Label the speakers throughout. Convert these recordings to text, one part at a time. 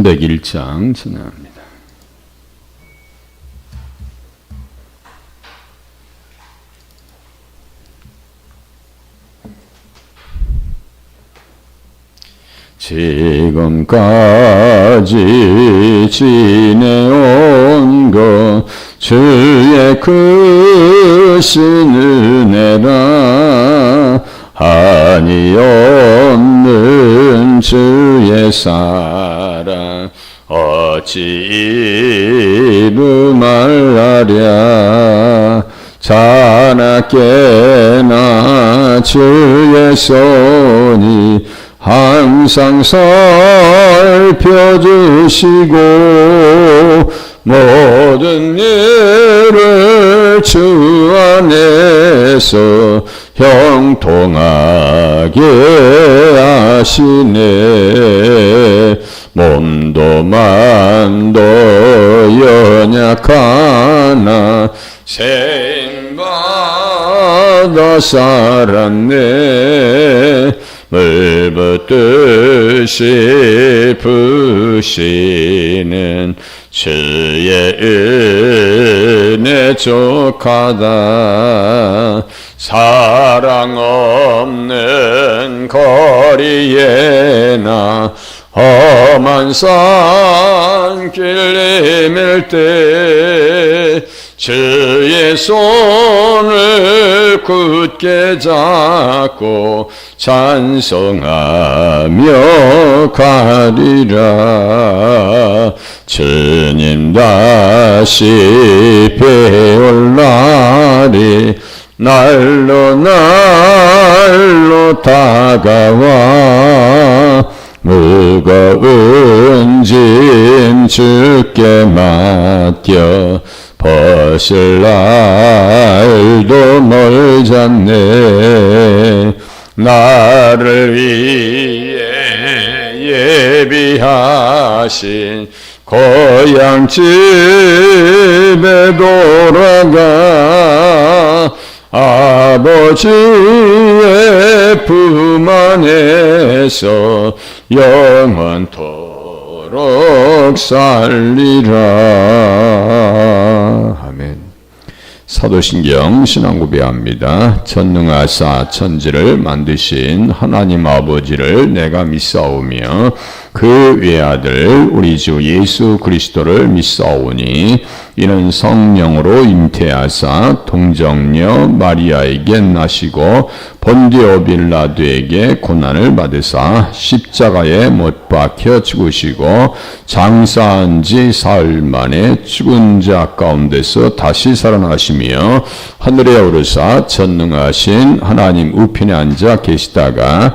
Speaker 1: 301장 진행합니다. 지금까지 지내온 것 주의 크신 그 은혜라 아니 없는 주의 사 사랑 어찌 이루 말하랴 자나깨나 주의 손이 항상 살펴주시고 모든 일을 주 안에서 형통하게 하시네 몸도 만도 연약하나 생받아 살았네 물붓듯이 부시는 주의 은혜 족하다 사랑 없는 거리에 나 험한 산길 내밀 때 주의 손을 굳게 잡고 찬송하며 가리라 주님 다시 배울 날이 날로 날로 다가와 무거운 짐 주께 맡겨 벗을 날도 멀잖네 나를 위해 예비하신 고향집에 돌아가 아버지의 품 안에서 영원토록 살리라. 아멘. 사도신경 신앙고배합니다. 전능하사 천지를 만드신 하나님 아버지를 내가 믿사오며 그 외아들 우리 주 예수 그리스도를 믿사오니 이는 성령으로 잉태하사 동정녀 마리아에게 나시고 본디오 빌라드에게 고난을 받으사 십자가에 못 박혀 죽으시고 장사한 지 사흘 만에 죽은 자 가운데서 다시 살아나시며 하늘에 오르사 전능하신 하나님 우편에 앉아 계시다가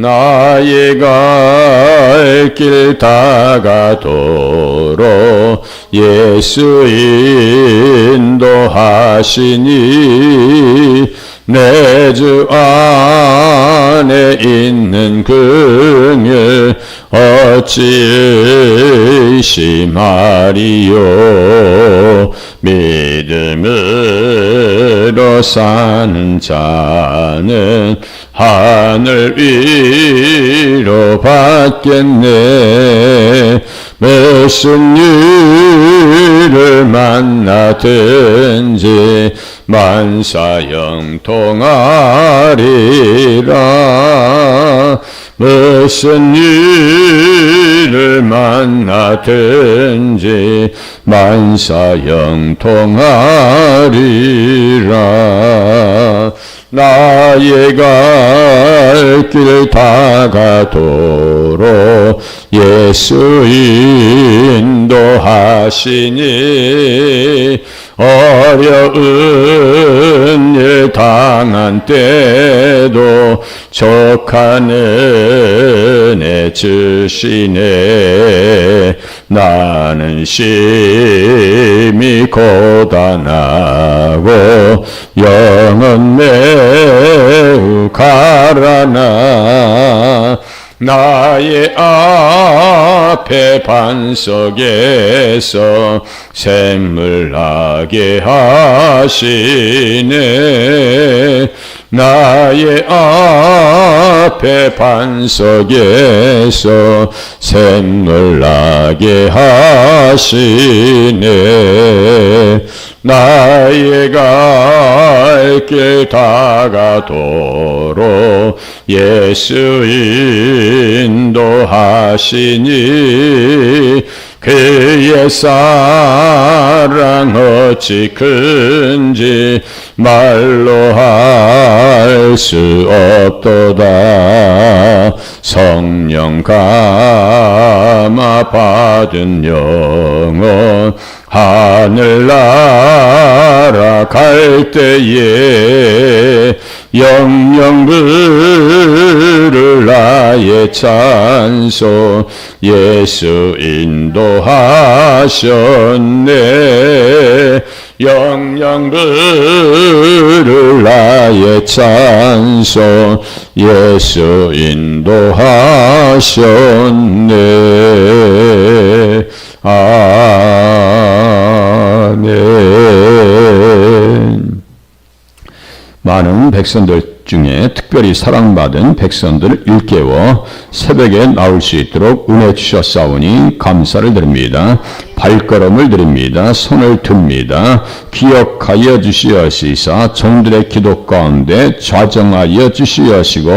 Speaker 1: 나의 갈 길 다가도록 예수 인도하시니 내 주 안에 있는 긍을 어찌 심하리요 믿음으로 사는 자는 하늘 위로 받겠네 무슨 일을 만나든지 만사영 통하리라 무슨 일을 만나든지 만사영 통하리라 나의 갈 길 다가도록 예수 인도하시니 어려운 일 당한 때도 족한 은혜 주시네 나는 심히 고단하고 영은 매우 가라나 나의 앞에 반석에서 샘물 나게 하시네 나의 앞에 반석에서 샘물 나게 하시네 나의 갈 길 다가도록 예수 인도하시니 그의 사랑 어찌 큰지 말로 할 수 없도다 성령 감아 받은 영혼 하늘나라 갈 때에 영영 부를 나의 찬송 예수 인도하셨네 영양들을 나의 찬송 예수 인도하셨네 아멘 많은 백성들 중에 특별히 사랑받은 백성들을 일깨워 새벽에 나올 수 있도록 은혜 주셨사오니 감사를 드립니다. 발걸음을 드립니다. 손을 듭니다. 기억하여 주시옵시사 종들의 기도 가운데 좌정하여 주시옵시고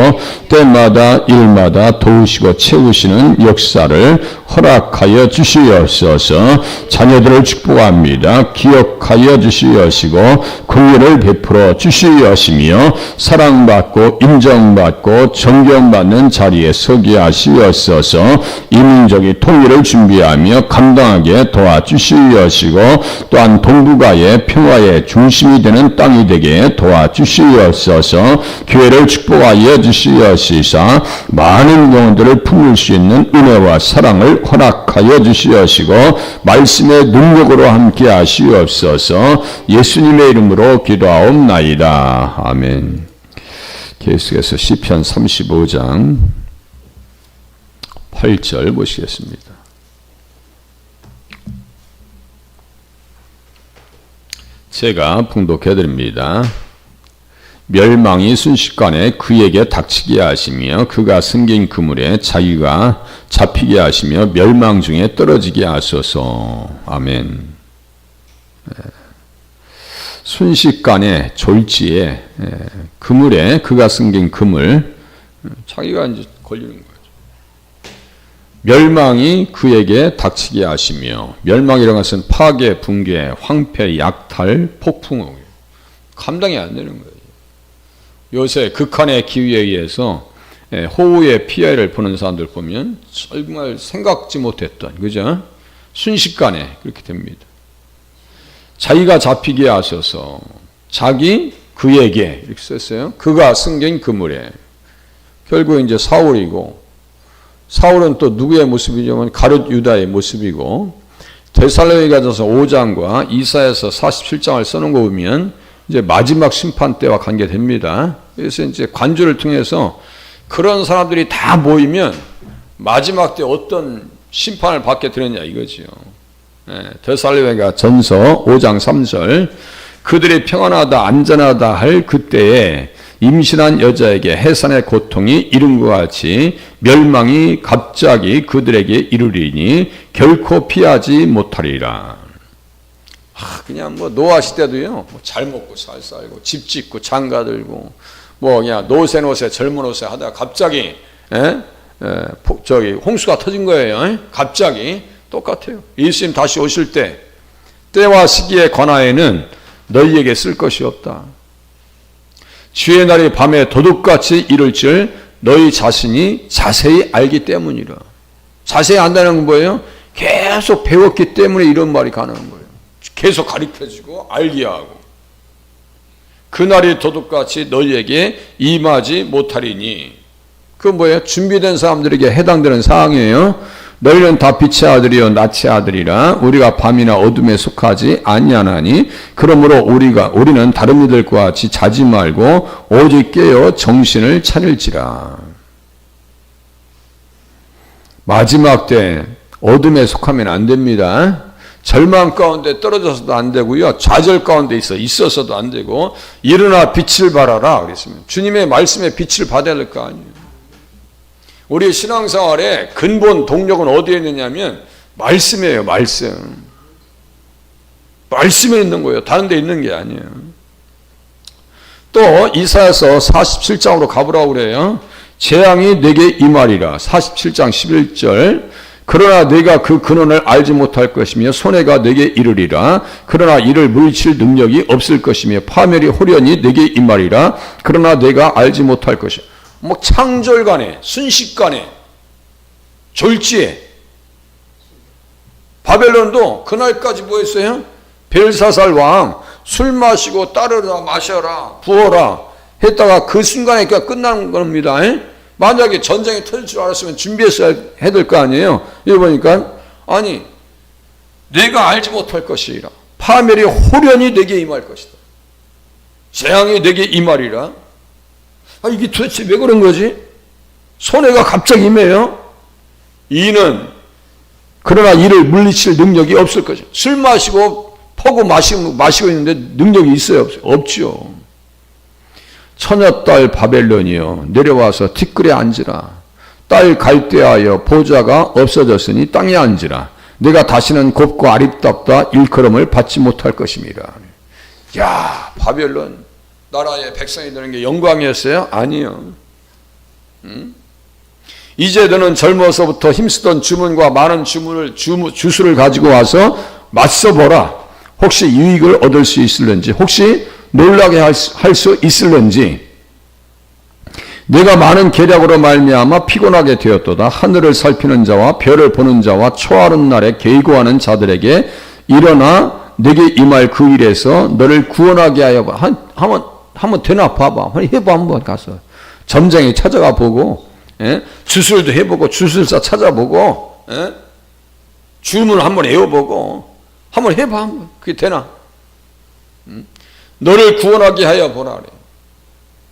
Speaker 1: 때마다 일마다 도우시고 채우시는 역사를 허락하여 주시옵소서 자녀들을 축복합니다. 기억하여 주시옵시고 공의를 베풀어 주시옵시며 사랑받고 인정받고 존경받는 자리에 서게 하시옵소서 이민족이 통일을 준비하며 감당하게 도와주시옵시고 또한 동북아의 평화의 중심이 되는 땅이 되게 도와주시옵소서 교회를 축복하여 주시옵시사 많은 영혼들을 품을 수 있는 은혜와 사랑을 허락하여 주시옵시고 말씀의 능력으로 함께 하시옵소서 예수님의 이름으로 기도하옵나이다. 아멘 계속해서 시편 35장 8절 보시겠습니다. 제가 봉독해 드립니다. 멸망이 순식간에 그에게 닥치게 하시며 그가 숨긴 그물에 자기가 잡히게 하시며 멸망 중에 떨어지게 하소서. 아멘. 예. 순식간에 졸지에 예, 그물에 그가 숨긴 그물 음, 자기가 이제 걸리는 거예요. 멸망이 그에게 닥치게 하시며 멸망이라는 것은 파괴, 붕괴, 황폐, 약탈, 폭풍 감당이 안 되는 거예요. 요새 극한의 기후에 의해서 예, 호우의 피해를 보는 사람들 보면 정말 생각지 못했던 그죠? 순식간에 그렇게 됩니다. 자기가 잡히게 하셔서 자기 그에게 이렇게 썼어요. 그가 승경 그물에 결국 이제 사울이고 사울은 또 누구의 모습이냐면 가룟 유다의 모습이고 데살로에 가져서 5장과 이사에서 47장을 써놓은 거 보면 이제 마지막 심판 때와 관계됩니다. 그래서 이제 관주를 통해서 그런 사람들이 다 모이면 마지막 때 어떤 심판을 받게 되느냐 이거지요. 네, 예, 데살로가 전서 5장 3절 그들의 평안하다 안전하다 할 그때에 임신한 여자에게 해산의 고통이 이른것 같이 멸망이 갑자기 그들에게 이르리니 결코 피하지 못하리라. 아, 그냥 뭐 노아 시대도요. 뭐 잘 먹고 잘 살고 집 짓고 장가 들고 뭐 그냥 노세 노세 젊은 노세 하다가 갑자기 에? 예? 에, 예, 저기 홍수가 터진 거예요. 에? 예? 갑자기 똑같아요. 예수님 다시 오실 때 때와 시기에 관하여는 너희에게 쓸 것이 없다. 주의 날이 밤에 도둑같이 이룰줄 너희 자신이 자세히 알기 때문이라. 자세히 안다는 건 뭐예요? 계속 배웠기 때문에 이런 말이 가능한 거예요. 계속 가르쳐주고 알게 하고. 그날이 도둑같이 너희에게 임하지 못하리니. 그 뭐예요? 준비된 사람들에게 해당되는 사항이에요. 너희는 다 빛의 아들이요 낮의 아들이라 우리가 밤이나 어둠에 속하지 아니하나니 그러므로 우리가 우리는 다른 이들과 같이 자지 말고 오직 깨어 정신을 차릴지라 마지막 때 어둠에 속하면 안 됩니다. 절망 가운데 떨어져서도 안 되고요. 좌절 가운데 있어 있어서도 안 되고 일어나 빛을 발하라 그랬으면 주님의 말씀에 빛을 받아야 될 거 아니에요. 우리 신앙생활의 근본 동력은 어디에 있느냐면 말씀이에요, 말씀. 말씀에 있는 거예요. 다른 데 있는 게 아니에요. 또 이사에서 47장으로 가보라고 그래요. 재앙이 내게 임하리라. 47장 11절. 그러나 내가 그 근원을 알지 못할 것이며 손해가 내게 이르리라. 그러나 이를 물칠 능력이 없을 것이며 파멸이 호련히 내게 임하리라. 그러나 내가 알지 못할 것이며 뭐 창절간에, 순식간에, 졸지에. 바벨론도 그날까지 뭐 했어요? 벨사살 왕, 술 마시고 따르라, 마셔라, 부어라 했다가 그 순간에 그러니까 끝난 겁니다. 만약에 전쟁이 터질 줄 알았으면 준비했어야 해야 거 아니에요? 이 보니까, 아니, 내가 알지 못할 것이라. 파멸이 호련히 내게 임할 것이다. 재앙이 내게 임하리라. 아, 이게 도대체 왜 그런 거지? 손해가 갑자기 임해요? 이는 그러나 이를 물리칠 능력이 없을 거죠. 술 마시고 퍼고 마시고, 마시고 있는데 능력이 있어요? 없어요? 없죠. 처녀딸 바벨론이여 내려와서 티끌에 앉으라. 딸 갈대하여 보좌가 없어졌으니 땅에 앉으라. 내가 다시는 곱고 아립답다 일컬음을 받지 못할 것입니다. 야 바벨론 나라의 백성이 되는 게 영광이었어요? 아니요. 음? 이제 너는 젊어서부터 힘쓰던 주문과 많은 주문을 주, 주수를 가지고 와서 맞서보라. 혹시 유익을 얻을 수 있을는지, 혹시 놀라게 할 수 있을는지. 내가 많은 계략으로 말미암아 피곤하게 되었도다. 하늘을 살피는 자와 별을 보는 자와 초하는 날에 계고하는 자들에게 일어나 내게 임할 그 일에서 너를 구원하게 하여 한, 하면 한번 되나 봐봐. 해봐 한번 가서 점쟁이 찾아가 보고 예? 주술도 해보고 주술사 찾아보고 예? 주문을 한번 해보고 한번 해봐 한번 그게 되나? 음? 너를 구원하게 하여 보라 그래.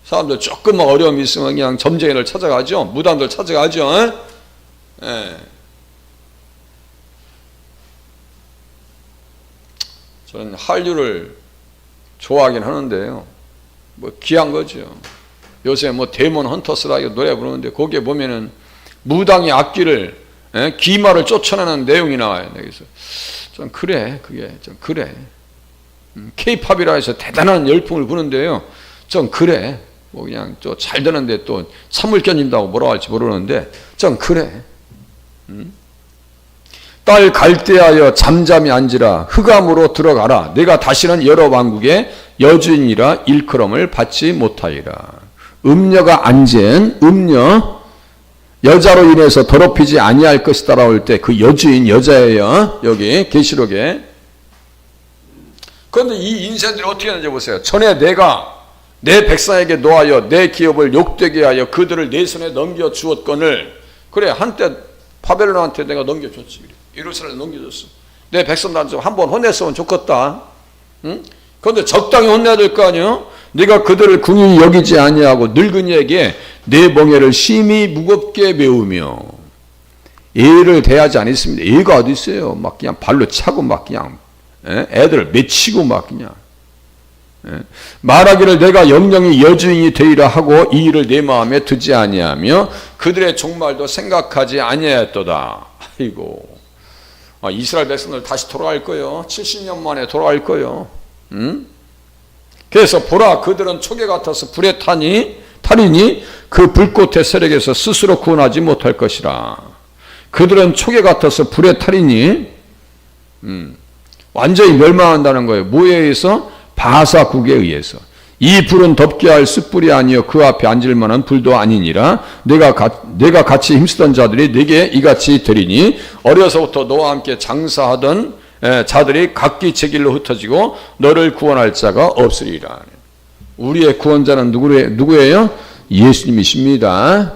Speaker 1: 사람들 조금만 어려움이 있으면 그냥 점쟁이를 찾아가죠. 무당들 찾아가죠. 예? 예. 저는 한류를 좋아하긴 하는데요. 뭐 귀한 거죠. 요새 뭐 데몬 헌터스라 이 노래 부르는데 거기에 보면은 무당의 악기를 에? 예, 기마를 쫓아내는 내용이 나와요. 여기서 좀 그래 그게 좀 그래. 음, 케이팝이라 해서 대단한 열풍을 부는데요. 좀 그래. 뭐 그냥 또잘 되는데 또 선물 견진다고 뭐라 할지 모르는데 좀 그래. 음? 딸 갈대하여 잠잠히 앉으라 흑암으로 들어가라 내가 다시는 여러 왕국의 여주인이라 일컬음을 받지 못하리라 음녀가 앉은 음녀 여자로 인해서 더럽히지 아니할 것이다 라올 때 그 여주인 여자예요 여기 계시록에 그런데 이 인생들이 어떻게 하는지 보세요 전에 내가 내 백성에게 놓아여 내 기업을 욕되게 하여 그들을 내 손에 넘겨 주었거늘 그래 한때 파벨론한테 내가 넘겨줬지 예루살렘 넘겨줬어. 내 백성들 좀 한번 혼냈으면 좋겠다. 응? 그런데 적당히 혼내야 될 거아니에 네가 그들을 궁히 여기지 아니하고 늙은이에게 내 멍에를 심히 무겁게 메우며 예를 대하지 않았습니다. 예가 어디 있어요? 막 그냥 발로 차고 막 그냥 예? 애들을 맺히고 막 그냥 예? 말하기를 내가 영영이 여주인이 되리라 하고 이 일을 내 마음에 두지 아니하며 그들의 종말도 생각하지 아니하였도다. 아이고 아, 이스라엘 백성들 다시 돌아갈 거예요. 70년 만에 돌아갈 거예요. 음? 그래서 보라 그들은 초계 같아서 불에 타니 탈이니 그 불꽃의 세력에서 스스로 구원하지 못할 것이라. 그들은 초계 같아서 불에 탈이니 음, 완전히 멸망한다는 거예요. 뭐에 의해서? 바사국에 의해서. 이 불은 덮게 할 숯불이 아니여 그 앞에 앉을 만한 불도 아니니라 내가 가, 내가 같이 힘쓰던 자들이 내게 이같이 되리니 어려서부터 너와 함께 장사하던 자들이 각기 제 길로 흩어지고 너를 구원할 자가 없으리라. 우리의 구원자는 누구예요? 예수님이십니다.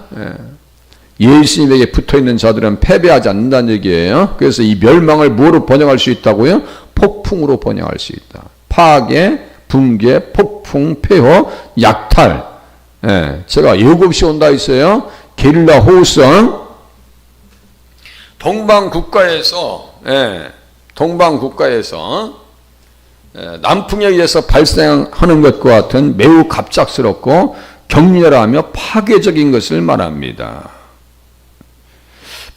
Speaker 1: 예수님에게 붙어 있는 자들은 패배하지 않는다는 얘기예요. 그래서 이 멸망을 뭐로 번역할 수 있다고요? 폭풍으로 번역할 수 있다. 파괴, 붕괴, 폭풍, 폐허, 약탈. 예, 제가 일곱 시 온다 했어요. 게릴라 호우성. 동방 국가에서 예, 동방 국가에서 예, 남풍에 의해서 발생하는 것과 같은 매우 갑작스럽고 격렬하며 파괴적인 것을 말합니다.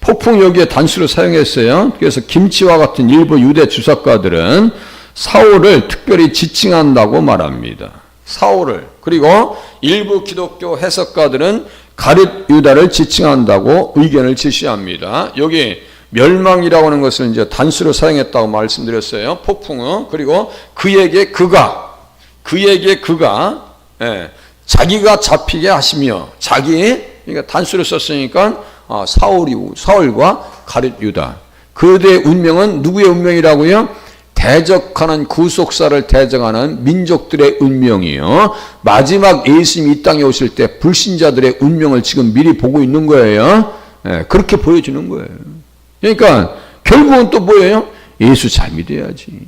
Speaker 1: 폭풍 여기에 단수를 사용했어요. 그래서 김치와 같은 일부 유대 주석가들은 사울을 특별히 지칭한다고 말합니다. 사울을 그리고 일부 기독교 해석가들은 가룟 유다를 지칭한다고 의견을 제시합니다. 여기 멸망이라고 하는 것을 이제 단수로 사용했다고 말씀드렸어요. 폭풍은 그리고 그에게 그가 그에게 그가 예, 자기가 잡히게 하시며 자기 그러니까 단수로 썼으니까 아, 사울이 사울과 가룟 유다 그들의 운명은 누구의 운명이라고요? 대적하는 구속사를 대적하는 민족들의 운명이요. 마지막 예수님이 이 땅에 오실 때 불신자들의 운명을 지금 미리 보고 있는 거예요. 예, 그렇게 보여주는 거예요. 그러니까 결국은 또 뭐예요? 예수 잘 믿어야지.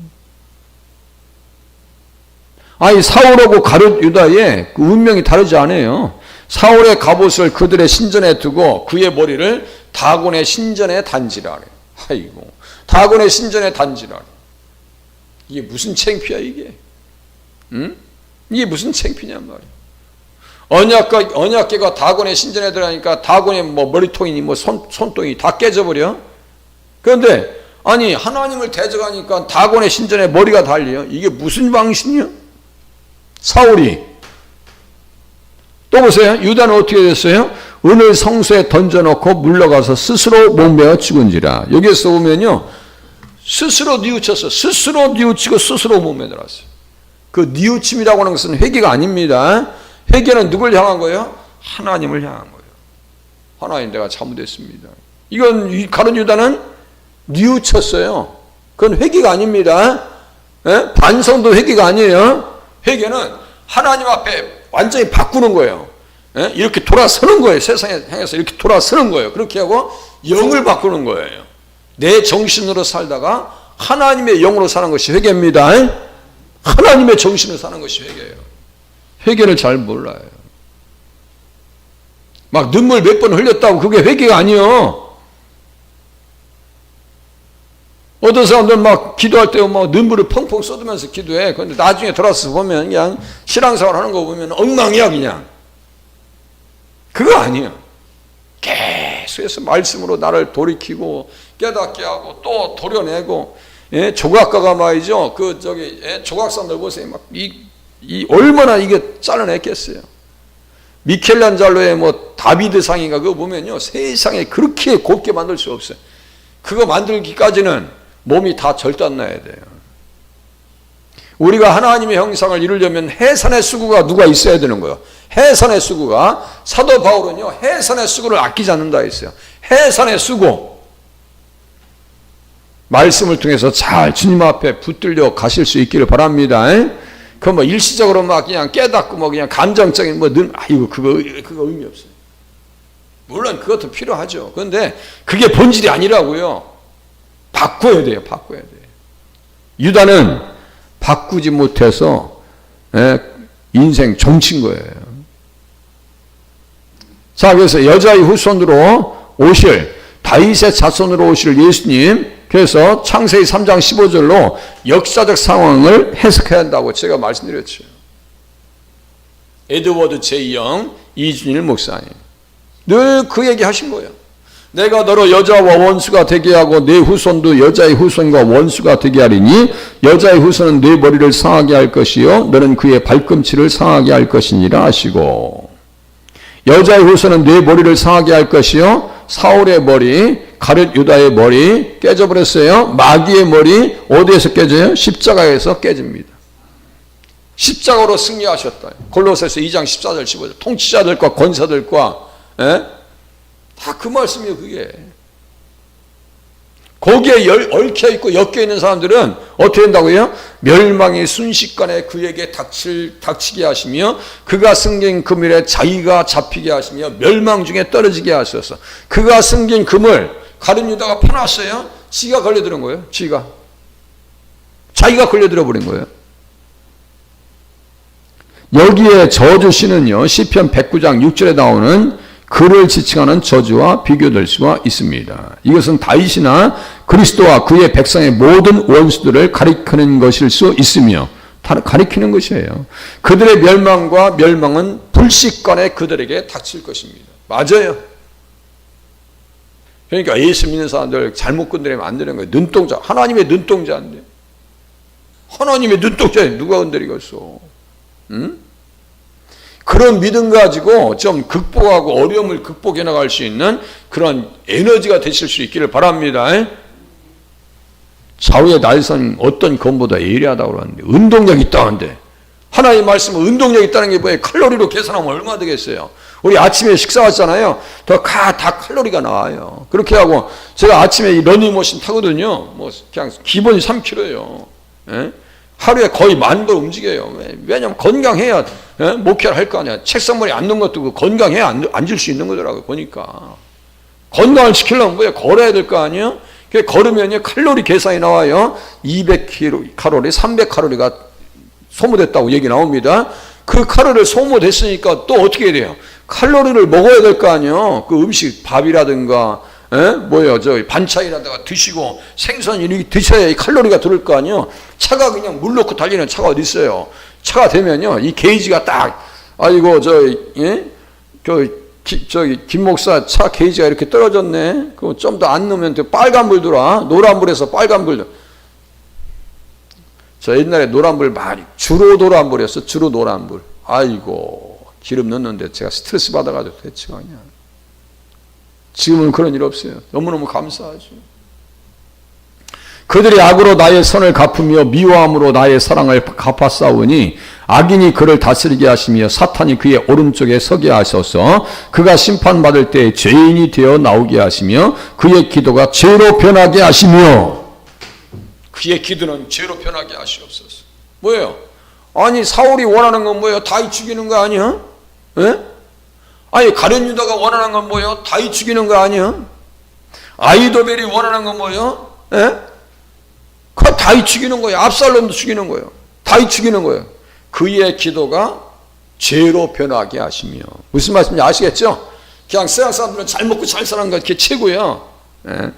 Speaker 1: 아니 사울하고 가룟 유다의 그 운명이 다르지 않아요. 사울의 갑옷을 그들의 신전에 두고 그의 머리를 다곤의 신전에 단지라 그래. 아이고 다곤의 신전에 단지라 그래. 이게 무슨 챙피야 이게? 응? 이게 무슨 챙피냔 말이야. 언약과 언약계가 다곤의 신전에 들어가니까 다곤의 뭐 머리통이니 뭐 손, 손통이 다 깨져버려. 그런데 아니 하나님을 대적하니까 다곤의 신전에 머리가 달려. 이게 무슨 방신이야? 사울이 또 보세요. 유다는 어떻게 됐어요? 은을 성소에 던져놓고 물러가서 스스로 목매어 죽은지라. 여기에서 보면요. 스스로 뉘우쳐서 스스로 뉘우치고 스스로 몸에 들하세요그 뉘우침이라고 하는 것은 회개가 아닙니다. 회개는 누굴 향한 거예요? 하나님을 향한 거예요. 하나님 내가 잘못했습니다. 이건 가론 유다는 뉘우쳤어요. 그건 회개가 아닙니다. 에? 예? 반성도 회개가 아니에요. 회개는 하나님 앞에 완전히 바꾸는 거예요. 에? 예? 이렇게 돌아서는 거예요. 세상에 향해서 이렇게 돌아서는 거예요. 그렇게 하고 영을 바꾸는 거예요. 내 정신으로 살다가 하나님의 영으로 사는 것이 회개입니다. 하나님의 정신으로 사는 것이 회개예요. 회개를 잘 몰라요. 막 눈물 몇 번 흘렸다고 그게 회개가 아니요. 어떤 사람들막 기도할 때막 뭐 눈물을 펑펑 쏟으면서 기도해. 그런데 나중에 돌아서 보면 그냥 신앙생활 하는 거 보면 엉망이야 그냥. 그거 아니에요. 계속해서 말씀으로 나를 돌이키고 깨닫게 하고 또 도려내고 예, 조각가가 말이죠. 그 저기 예, 조각상들 보세요. 막이 이 얼마나 이게 잘라냈겠어요. 미켈란젤로의 뭐 다비드 상인가 그거 보면요 세상에 그렇게 곱게 만들 수 없어요. 그거 만들기까지는 몸이 다 절단나야 돼요. 우리가 하나님의 형상을 이루려면 해산의 수구가 누가 있어야 되는 거예요. 해산의 수구가 사도 바울은요 해산의 수구를 아끼지 않는다 했어요. 해산의 수구 말씀을 통해서 잘 주님 앞에 붙들려 가실 수 있기를 바랍니다. 그뭐 일시적으로 막 그냥 깨닫고 뭐 그냥 감정적인 뭐늘 아이고 그거 그거 의미 없어요. 물론 그것도 필요하죠. 그런데 그게 본질이 아니라고요. 바꿔야 돼요. 바꿔야 돼요. 유다는 바꾸지 못해서 인생 정친 거예요. 자 그래서 여자의 후손으로 오실 다윗의 자손으로 오실 예수님 그래서 창세기 3장 15절로 역사적 상황을 해석해야 한다고 제가 말씀드렸죠. 에드워드 제이영 이준일 목사님 늘 그 얘기 하신 거예요. 내가 너로 여자와 원수가 되게 하고 내 후손도 여자의 후손과 원수가 되게 하리니 여자의 후손은 내 머리를 상하게 할 것이요 너는 그의 발꿈치를 상하게 할 것이니라 하시고 여자의 후손은 내 머리를 상하게 할 것이요 사울의 머리, 가룟 유다의 머리 깨져버렸어요. 마귀의 머리 어디에서 깨져요? 십자가에서 깨집니다. 십자가로 승리하셨다. 골로새서 2장 14절 15절 통치자들과 권사들과 예? 다 그 말씀이에요. 그게 거기에 열, 얽혀 있고 엮여 있는 사람들은 어떻게 된다고요? 멸망이 순식간에 그에게 닥칠, 닥치게 하시며 그가 승긴 금일에 자기가 잡히게 하시며 멸망 중에 떨어지게 하셔서 그가 승긴 금을 가룟 유다가 파놨어요. 지가 걸려드는 거예요. 지가 자기가 걸려들어 버린 거예요. 여기에 저주시는요 시편 109장 6절에 나오는 그를 지칭하는 저주와 비교될 수가 있습니다. 이것은 다윗이나 그리스도와 그의 백성의 모든 원수들을 가리키는 것일 수 있으며 가리키는 것이에요. 그들의 멸망과 멸망은 불식간에 그들에게 닥칠 것입니다. 맞아요. 그러니까 예수 믿는 사람들 잘못 건드리면 안 되는 거예요. 눈동자. 하나님의 눈동자인데. 하나님의 눈동자에 누가 건드리겠어. 응? 그런 믿음 가지고 좀 극복하고 어려움을 극복해 나갈 수 있는 그런 에너지가 되실 수 있기를 바랍니다. 사후의 날선 어떤 건보다 예리하다고 그러는데 운동력 있다 는데 하나의 말씀은 운동력 있다는 게 뭐예요? 칼로리로 계산하면 얼마 되겠어요? 우리 아침에 식사하잖아요. 더다 다 칼로리가 나와요. 그렇게 하고 제가 아침에 이 러닝머신 타거든요. 뭐 그냥 기본이 3kg예요. 하루에 거의 만번 움직여요. 왜냐면 건강해야 예? 목회를 할 거 아니야. 책상머리 앉는 것도 그 건강해 앉, 을수 있는 거더라고 요 보니까. 건강을 지키려면 뭐야? 걸어야 될 거 아니에요? 걸으면 칼로리 계산이 나와요. 200kcal, 300칼로리가 소모됐다고 얘기 나옵니다. 그 칼로리를 소모됐으니까 또 어떻게 해야 돼요? 칼로리를 먹어야 될 거 아니에요. 그 음식 밥이라든가 에? 예? 뭐예요? 저 반찬이라든가 드시고 생선 이렇게 드셔야 칼로리가 들을 거 아니에요. 차가 그냥 물 넣고 달리는 차가 어디 있어요? 차가 되면요. 이 게이지가 딱 아이고 저 예? 저 기, 저기 김 목사 차 게이지가 이렇게 떨어졌네. 그럼 좀 더 안 넣으면 돼. 빨간불 들어와. 노란불에서 빨간불. 저 옛날에 노란불 많이 주로 노란불이었어. 주로 노란불. 아이고 기름 넣는데 제가 스트레스 받아가지고 대체가 아니야. 지금은 그런 일 없어요. 너무너무 감사하죠. 그들이 악으로 나의 선을 갚으며 미워함으로 나의 사랑을 갚아싸우니 악인이 그를 다스리게 하시며 사탄이 그의 오른쪽에 서게 하셔서 그가 심판받을 때 죄인이 되어 나오게 하시며 그의 기도가 죄로 변하게 하시며 그의 기도는 죄로 변하게 하시옵소서. 뭐예요? 아니 사울이 원하는 건 뭐예요? 다이 죽이는 거 아니야? 에? 예? 아니 가련 유다가 원하는 건 뭐예요? 다이 죽이는 거 아니야? 아이도벨이 원하는 건 뭐예요? 에? 예? 그 다윗 죽이는 거예요. 압살롬도 죽이는 거예요. 다윗 죽이는 거예요. 그의 기도가 죄로 변하게 하시며 무슨 말씀인지 아시겠죠? 그냥 세상 사람들은 잘 먹고 잘 사는 거이게 최고예요. 예.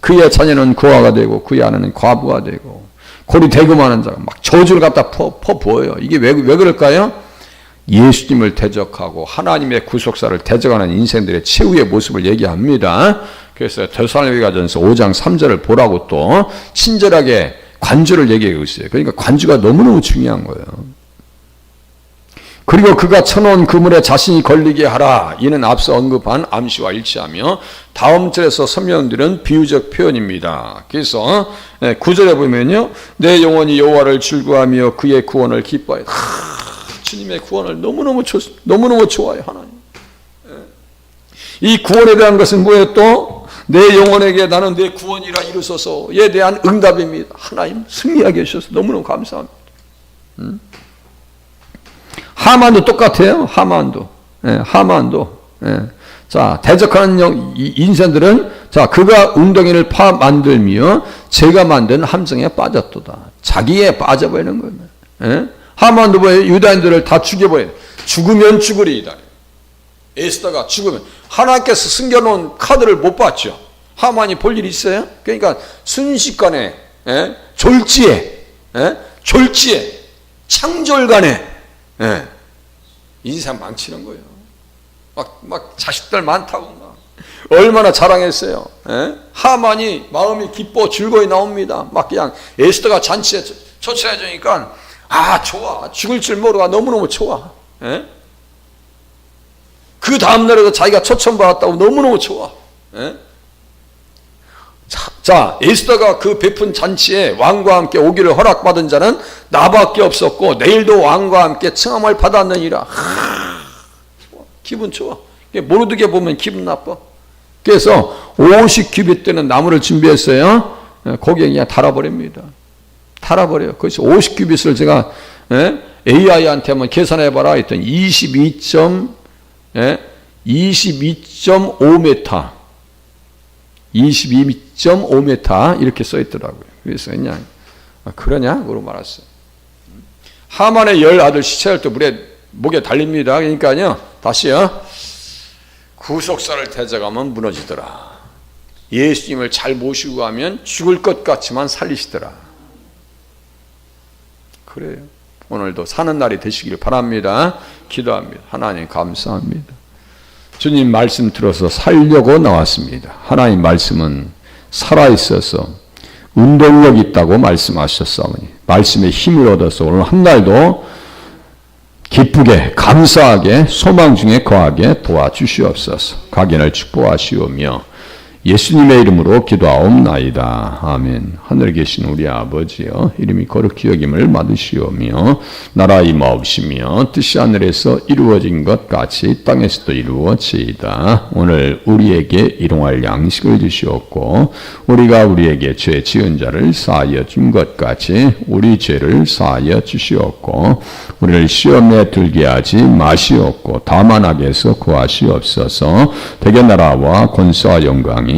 Speaker 1: 그의 자녀는 고아가 되고 그의 아내는 과부가 되고 고리 대금하는 자가 막 저주를 갖다 퍼 부어요. 이게 왜, 왜 그럴까요? 예수님을 대적하고 하나님의 구속사를 대적하는 인생들의 최후의 모습을 얘기합니다. 그래서 데살로니가전서 5장 3절을 보라고 또 어? 친절하게 관주를 얘기하고 있어요. 그러니까 관주가 너무너무 중요한 거예요. 그리고 그가 쳐놓은 그물에 자신이 걸리게 하라. 이는 앞서 언급한 암시와 일치하며 다음 절에서 설명들은 비유적 표현입니다. 그래서 어? 네, 구절에 보면요. 내 영혼이 여호와를 즐거하며 그의 구원을 기뻐해. 하, 주님의 구원을 너무너무 좋, 너무너무 좋아해 하나님. 네. 이 구원에 대한 것은 뭐예요 또? 내 영혼에게 나는 내 구원이라 이루소서에 대한 응답입니다. 하나님 승리하게 해주셔서 너무너무 감사합니다. 음? 하만도 똑같아요. 하만도. 예, 하만도. 예. 자, 대적하는 영, 인생들은 자, 그가 운동인을 파 만들며 제가 만든 함정에 빠졌도다. 자기에 빠져버리는 거예요. 예? 하만도 보여 유다인들을 다 죽여버려요. 죽으면 죽으리이다. 에스더가 죽으면 하나님께서 숨겨놓은 카드를 못 봤죠. 하만이 볼일이 있어요? 그러니까 순식간에 에? 예? 졸지에 에? 예? 졸지에 창졸간에 에? 예? 인생 망치는 거예요. 막, 막 자식들 많다고 막 얼마나 자랑했어요. 에? 하만이 마음이 기뻐 즐거이 나옵니다. 막 그냥 에스더가 잔치에 초청해주니까 아 좋아 죽을 줄 모르고 너무너무 좋아. 에? 그 다음날에도 자기가 초청받았다고 너무너무 좋아. 에? 예? 자, 에스더가 그 베푼 잔치에 왕과 함께 오기를 허락받은 자는 나밖에 없었고 내일도 왕과 함께 칭함을 받았느니라. 하, 기분 좋아. 모르드게 보면 기분 나빠. 그래서 50규빗 되는 나무를 준비했어요. 예, 거기에 그냥 달아버립니다. 달아버려요. 그래서 50규빗을 제가 예, AI한테 한번 계산해봐라 했더니 22.5m 예? 22.5m 이렇게 써 있더라고요. 왜 써있냐? 아, 그러냐? 그러 말았어요. 하만의 열 아들 시체를 또 물에 목에 달립니다. 그러니까요. 다시요. 구속사를 대적하면 무너지더라. 예수님을 잘 모시고 가면 죽을 것 같지만 살리시더라. 그래요. 오늘도 사는 날이 되시길 바랍니다. 기도합니다. 하나님 감사합니다. 주님 말씀 들어서 살려고 나왔습니다. 하나님 말씀은 살아있어서 운동력 있다고 말씀하셨사오니 말씀에 힘을 얻어서 오늘 한 날도 기쁘게 감사하게 소망 중에 거하게 도와주시옵소서. 각인을 축복하시오며 예수님의 이름으로 기도하옵나이다. 아멘. 하늘에 계신 우리 아버지여 이름이 거룩히 여김을 받으시오며 나라 임하옵시며 뜻이 하늘에서 이루어진 것 같이 땅에서도 이루어지이다. 오늘 우리에게 일용할 양식을 주시옵고 우리가 우리에게 죄 지은 자를 사하여 준 것 같이 우리 죄를 사하여 주시옵고 우리를 시험에 들게 하지 마시옵고 다만 악에서 구하시옵소서 대개 나라와 권세와 영광이